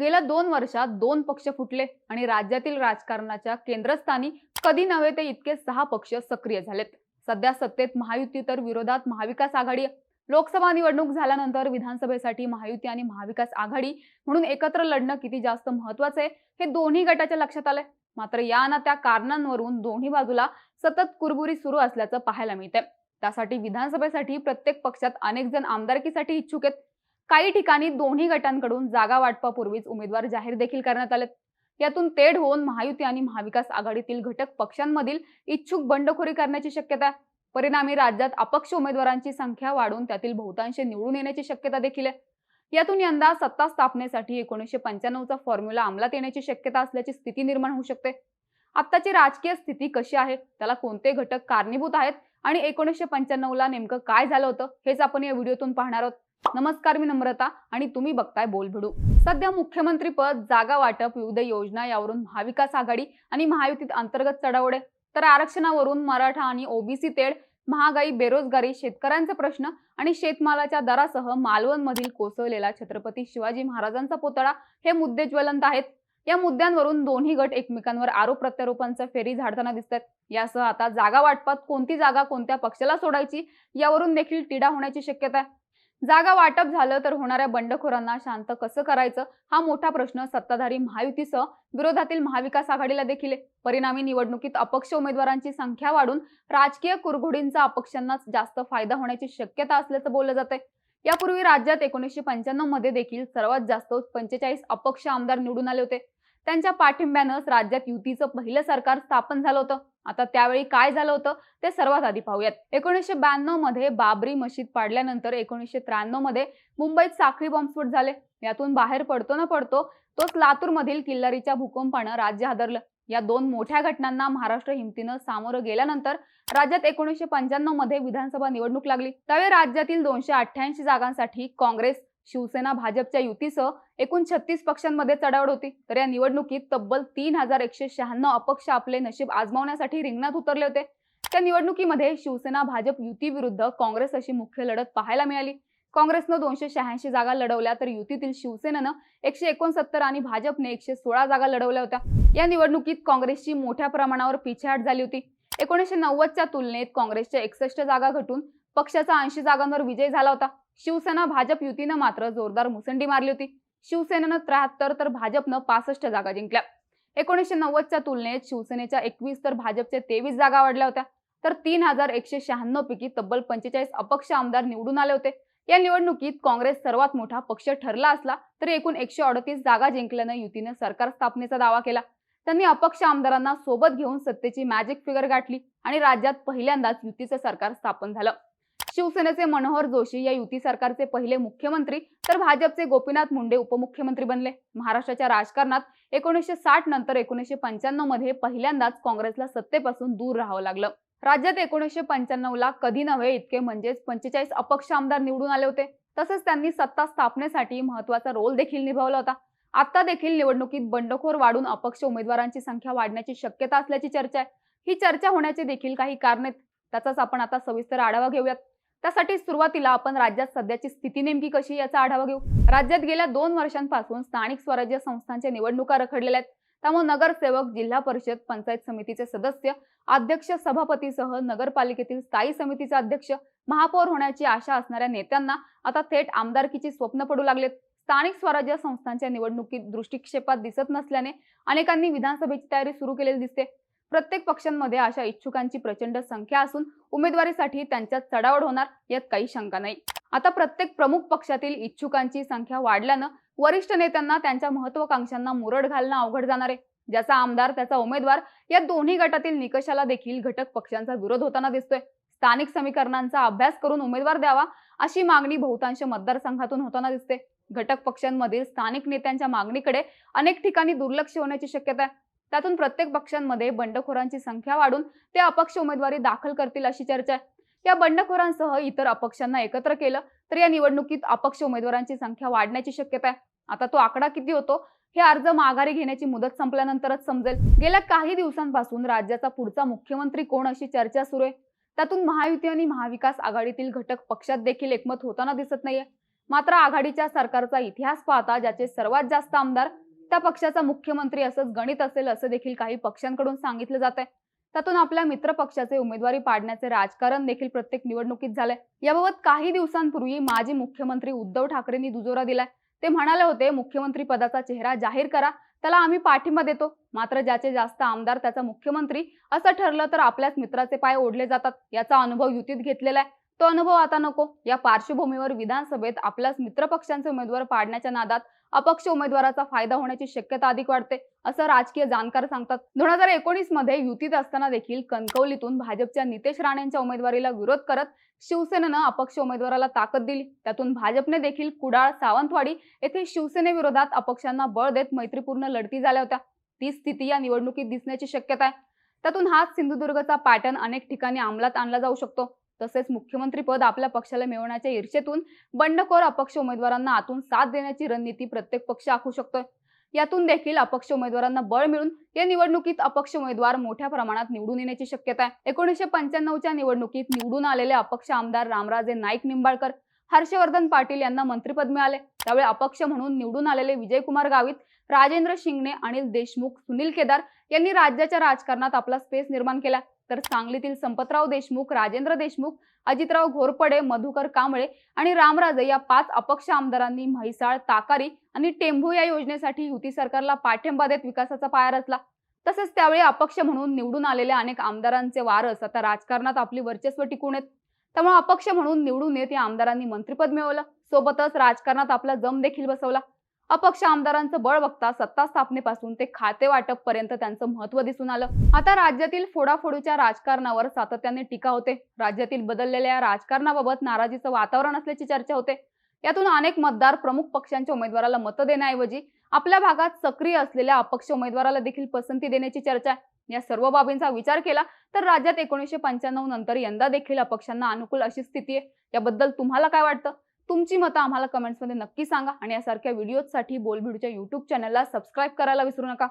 गेल्या दोन वर्षात दोन पक्ष फुटले आणि राज्यातील राजकारणाच्या केंद्रस्थानी कधी नव्हे ते इतके सहा पक्ष सक्रिय झालेत. सध्या सत्तेत महायुती तर विरोधात महाविकास आघाडी लोकसभा निवडणूक झाल्यानंतर विधानसभेसाठी महायुती आणि महाविकास आघाडी म्हणून एकत्र लढणं किती जास्त महत्वाचं आहे हे दोन्ही गटाच्या लक्षात आलंय. मात्र या ना त्या कारणांवरून दोन्ही बाजूला सतत कुरबुरी सुरू असल्याचं पाहायला मिळतंय. त्यासाठी विधानसभेसाठी प्रत्येक पक्षात अनेक जण आमदारकीसाठी इच्छुक आहेत. काही ठिकाणी दोन्ही गटांकडून जागा वाटपापूर्वीच उमेदवार जाहीर देखील करण्यात आलेत. यातून तेढ होऊन महायुती आणि महाविकास आघाडीतील घटक पक्षांमधील इच्छुक बंडखोरी करण्याची शक्यता परिणामी राज्यात अपक्ष उमेदवारांची संख्या वाढून त्यातील बहुतांश निवडून येण्याची शक्यता देखील आहे. यातून यंदा सत्ता स्थापनेसाठी एकोणीसशे पंच्याण्णवचा फॉर्म्युला अंमलात येण्याची शक्यता असल्याची स्थिती निर्माण होऊ शकते. आत्ताची राजकीय स्थिती कशी आहे? त्याला कोणते घटक कारणीभूत आहेत? आणि एकोणीसशे पंच्याण्णवला नेमकं काय झालं होतं? हेच आपण या व्हिडिओतून पाहणार आहोत. नमस्कार मी नम्रता आणि तुम्ही बघताय बोलभिडू सध्या मुख्यमंत्री पद जागा वाटप विविध योजना यावरून महाविकास आघाडी आणि महायुतीत अंतर्गत चढावडे तर आरक्षणावरून मराठा आणि ओबीसी तेढ महागाई बेरोजगारी शेतकऱ्यांचे प्रश्न आणि शेतमालाच्या दरासह मालवण मधील कोसळलेला छत्रपती शिवाजी महाराजांचा पुतळा हे मुद्दे ज्वलंत आहेत. या मुद्द्यांवरून दोन्ही गट एकमेकांवर आरोप प्रत्यारोपांचा फेरी झाडताना दिसतात यासह आता जागा वाटपात कोणती जागा कोणत्या पक्षाला सोडायची यावरून देखील टिडा होण्याची शक्यता आहे. जागा वाटप झालं तर होणाऱ्या बंडखोरांना शांत कसं करायचं? हा मोठा प्रश्न सत्ताधारी महायुतीसह विरोधातील महाविकास आघाडीला देखील आहे. परिणामी निवडणुकीत अपक्ष उमेदवारांची संख्या वाढून राजकीय कुरघोडींचा अपक्षांनाच जास्त फायदा होण्याची शक्यता असल्याचं बोललं जातंय. यापूर्वी राज्यात एकोणीसशे पंच्याण्णवमध्ये देखील सर्वात जास्त पंचेचाळीस अपक्ष आमदार निवडून आले होते. त्यांच्या पाठिंब्यानंच राज्यात युतीचं पहिलं सरकार स्थापन झालं होतं. आता त्यावेळी काय झालं होतं? ते सर्वात आधी पाहूयात. एकोणीसशे ब्याण्णवमध्ये बाबरी मशीद पाडल्यानंतर एकोणीसशे त्र्याण्णवमध्ये मुंबईत साखळी बॉम्बस्फोट झाले. यातून बाहेर पडतो न पडतो तोच लातूरमधील किल्लारीच्या भूकंपानं राज्य हादरलं. या दोन मोठ्या घटनांना महाराष्ट्र हिमतीनं सामोरं गेल्यानंतर राज्यात एकोणीसशे पंच्याण्णवमध्ये विधानसभा निवडणूक लागली. त्यावेळी राज्यातील दोनशे अठ्ठ्याऐंशी जागांसाठी काँग्रेस शिवसेना भाजपच्या युतीसह एकूण छत्तीस पक्षांमध्ये चढावड होती. तर या निवडणुकीत तब्बल तीन हजार एकशे शहाण्णव अपक्ष आपले नशीब आजमावण्यासाठी रिंगणात उतरले होते. त्या निवडणुकीमध्ये शिवसेना भाजप युती विरुद्ध काँग्रेस अशी मुख्य लढत पाहायला मिळाली. काँग्रेसनं दोनशे शहाऐंशी जागा लढवल्या तर युतीतील शिवसेनेनं एकशे एकोणसत्तर आणि भाजपने एकशे सोळा जागा लढवल्या होत्या. या निवडणुकीत काँग्रेसची मोठ्या प्रमाणावर पिछेहाट झाली होती. एकोणीसशे नव्वदच्या तुलनेत काँग्रेसच्या एकसष्ट जागा घटून पक्षाचा ऐंशी जागांवर विजय झाला होता. शिवसेना भाजप युतीनं मात्र जोरदार मुसंडी मारली होती. शिवसेनेनं त्र्याहत्तर तर भाजपनं पासष्ट जागा जिंकल्या. एकोणीसशे नव्वदच्या तुलनेत शिवसेनेच्या एकवीस तर भाजपच्या तेवीस जागा वाढल्या होत्या. तर तीन हजार एकशे शहाण्णव पैकी तब्बल पंचेचाळीस अपक्ष आमदार निवडून आले होते. या निवडणुकीत काँग्रेस सर्वात मोठा पक्ष ठरला असला तरी एकूण एकशे अडतीस जागा जिंकल्यानं युतीनं सरकार स्थापनेचा दावा केला. त्यांनी अपक्ष आमदारांना सोबत घेऊन सत्तेची मॅजिक फिगर गाठली आणि राज्यात पहिल्यांदाच युतीचं सरकार स्थापन झालं. शिवसेनेचे मनोहर जोशी या युती सरकारचे पहिले मुख्यमंत्री तर भाजपचे गोपीनाथ मुंडे उपमुख्यमंत्री बनले. महाराष्ट्राच्या राजकारणात एकोणीसशे साठ नंतर एकोणीसशे पंच्याण्णवमध्ये पहिल्यांदाच काँग्रेसला सत्तेपासून दूर राहावं लागलं. राज्यात एकोणीसशे पंच्याण्णव ला कधी नव्हे इतके म्हणजेच पंचेचाळीस अपक्ष आमदार निवडून आले होते. तसेच त्यांनी सत्ता स्थापनेसाठी महत्त्वाचा रोल देखील निभावला होता. आता देखील निवडणुकीत बंडखोर वाढून अपक्ष उमेदवारांची संख्या वाढण्याची शक्यता असल्याची चर्चा आहे. ही चर्चा होण्याचे देखील काही कारण आहेत. त्याचाच आपण आता सविस्तर आढावा घेऊयात. त्यासाठी सुरुवातीला आपण राज्यात सध्याची स्थिती नेमकी कशी याचा आढावा घेऊ. राज्यात गेल्या दोन वर्षांपासून स्थानिक स्वराज्य संस्थांच्या निवडणुका रखडलेल्या आहेत. त्यामुळे नगरसेवक जिल्हा परिषद पंचायत समितीचे सदस्य अध्यक्ष सभापतीसह नगरपालिकेतील स्थायी समितीचे अध्यक्ष महापौर होण्याची आशा असणाऱ्या नेत्यांना आता थेट आमदारकीची स्वप्न पडू लागलेत. स्थानिक स्वराज्य संस्थांच्या निवडणुकीत दृष्टिक्षेपात दिसत नसल्याने अनेकांनी विधानसभेची तयारी सुरू केलेली दिसते. प्रत्येक पक्षांमध्ये अशा इच्छुकांची प्रचंड संख्या असून उमेदवारीसाठी त्यांच्यात चढावड होणार यात काही शंका नाही. आता प्रत्येक प्रमुख पक्षातील इच्छुकांची संख्या वाढल्यानं वरिष्ठ नेत्यांना त्यांच्या महत्वाकांक्षांना मुरड घालणं अवघड जाणार आहे. ज्याचा आमदार त्याचा उमेदवार या दोन्ही गटातील निकषाला देखील घटक पक्षांचा विरोध होताना दिसतोय. स्थानिक समीकरणांचा अभ्यास करून उमेदवार द्यावा अशी मागणी बहुतांश मतदारसंघातून होताना दिसते. घटक पक्षांमधील स्थानिक नेत्यांच्या मागणीकडे अनेक ठिकाणी दुर्लक्ष होण्याची शक्यता आहे. त्यातून प्रत्येक पक्षांमध्ये बंडखोरांची संख्या वाढून ते अपक्ष उमेदवारी दाखल करतील अशी चर्चा आहे. या बंडखोरांसह इतर अपक्षांना एकत्र केलं तर या निवडणुकीत अपक्ष उमेदवारांची संख्या वाढण्याची शक्यता आहे. आता तो आकडा किती होतो? हे अर्ज माघारी घेण्याची मुदत संपल्यानंतरच समजेल. गेल्या काही दिवसांपासून राज्याचा पुढचा मुख्यमंत्री कोण अशी चर्चा सुरू आहे? त्यातून महायुती आणि महाविकास आघाडीतील घटक पक्षात देखील एकमत होताना दिसत नाहीये. मात्र आघाडीच्या सरकारचा इतिहास पाहता ज्याचे सर्वात जास्त आमदार त्या पक्षाचा मुख्यमंत्री असंच गणित असेल असं देखील काही पक्षांकडून सांगितलं जात आहे त्यातून आपल्या मित्र पक्षाचे उमेदवारी पाडण्याचे राजकारण देखील प्रत्येक निवडणुकीत झालंय. याबाबत काही दिवसांपूर्वी माजी मुख्यमंत्री उद्धव ठाकरेंनी दुजोरा दिलाय. ते म्हणाले होते मुख्यमंत्री पदाचा चेहरा जाहीर करा त्याला आम्ही पाठिंबा देतो. मात्र ज्याचे जास्त आमदार त्याचा मुख्यमंत्री असं ठरलं तर आपल्याच मित्राचे पाय ओढले जातात. याचा अनुभव युतीत घेतलेला आहे. तो अनुभव आता नको. या पार्श्वभूमीवर विधानसभेत आपल्याच मित्रपक्षांचे उमेदवार पाडण्याच्या नादात अपक्ष उमेदवाराचा फायदा होण्याची शक्यता अधिक वाढते असं राजकीय जाणकार सांगतात. दोन हजार एकोणीसमध्ये युतीत असताना देखील कणकवलीतून भाजपच्या नितेश राणेंच्या उमेदवारीला विरोध करत शिवसेनेनं अपक्ष उमेदवाराला ताकद दिली. त्यातून भाजपने देखील कुडाळ सावंतवाडी येथे शिवसेनेविरोधात अपक्षांना बळ देत मैत्रीपूर्ण लढती झाल्या होत्या. ती स्थिती या निवडणुकीत दिसण्याची शक्यता आहे. त्यातून हाच सिंधुदुर्गचा पॅटर्न अनेक ठिकाणी अंमलात आणला जाऊ शकतो. तसेच मुख्यमंत्री पद आपल्या पक्षाला मिळवण्याच्या ईर्षेतून बंडखोर अपक्ष उमेदवारांना आतून साथ देण्याची रणनीती प्रत्येक पक्ष आखू शकतोय. यातून देखील अपक्ष उमेदवारांना बळ मिळून या निवडणुकीत अपक्ष उमेदवार मोठ्या प्रमाणात निवडून येण्याची शक्यता आहे. एकोणीसशे पंच्याण्णवच्या निवडणुकीत निवडून आलेले अपक्ष आमदार रामराजे नाईक निंबाळकर हर्षवर्धन पाटील यांना मंत्रिपद मिळाले. त्यावेळी अपक्ष म्हणून निवडून आलेले विजयकुमार गावित राजेंद्र शिंगणे अनिल देशमुख सुनील केदार यांनी राज्याच्या राजकारणात आपला स्पेस निर्माण केला. तर सांगलीतील संपतराव देशमुख राजेंद्र देशमुख अजितराव घोरपडे मधुकर कांबळे आणि रामराजे या पाच अपक्ष आमदारांनी म्हैसाळ ताकारी आणि टेंभू या योजनेसाठी युती सरकारला पाठिंबा देत विकासाचा पाया रचला. तसेच त्यावेळी अपक्ष म्हणून निवडून आलेल्या अनेक आमदारांचे वारस आता राजकारणात आपली वर्चस्व टिकून येत. त्यामुळे अपक्ष म्हणून निवडून येत या आमदारांनी मंत्रिपद मिळवलं. सोबतच राजकारणात आपला जम देखील बसवला. अपक्ष आमदारांचं बळ बघता सत्ता स्थापनेपासून ते खाते वाटप पर्यंत त्यांचं महत्त्व दिसून आलं. आता राज्यातील फोडाफोडीच्या राजकारणावर सातत्याने टीका होते. राज्यातील बदललेल्या राजकारणाबाबत नाराजीचं वातावरण असल्याची चर्चा होते. यातून अनेक मतदार प्रमुख पक्षांच्या उमेदवाराला मतं देण्याऐवजी आपल्या भागात सक्रिय असलेल्या अपक्ष उमेदवाराला देखील पसंती देण्याची चर्चा आहे. या सर्व बाबींचा विचार केला तर राज्यात एकोणीसशे पंच्याण्णव नंतर यंदा देखील अपक्षांना अनुकूल अशी स्थिती आहे. याबद्दल तुम्हाला काय वाटतं? तुमची मतं आम्हाला कमेंट्समध्ये नक्की सांगा आणि यासारख्या व्हिडिओजसाठी बोलभिडूच्या युट्यूब चॅनलला सबस्क्राईब करायला विसरू नका.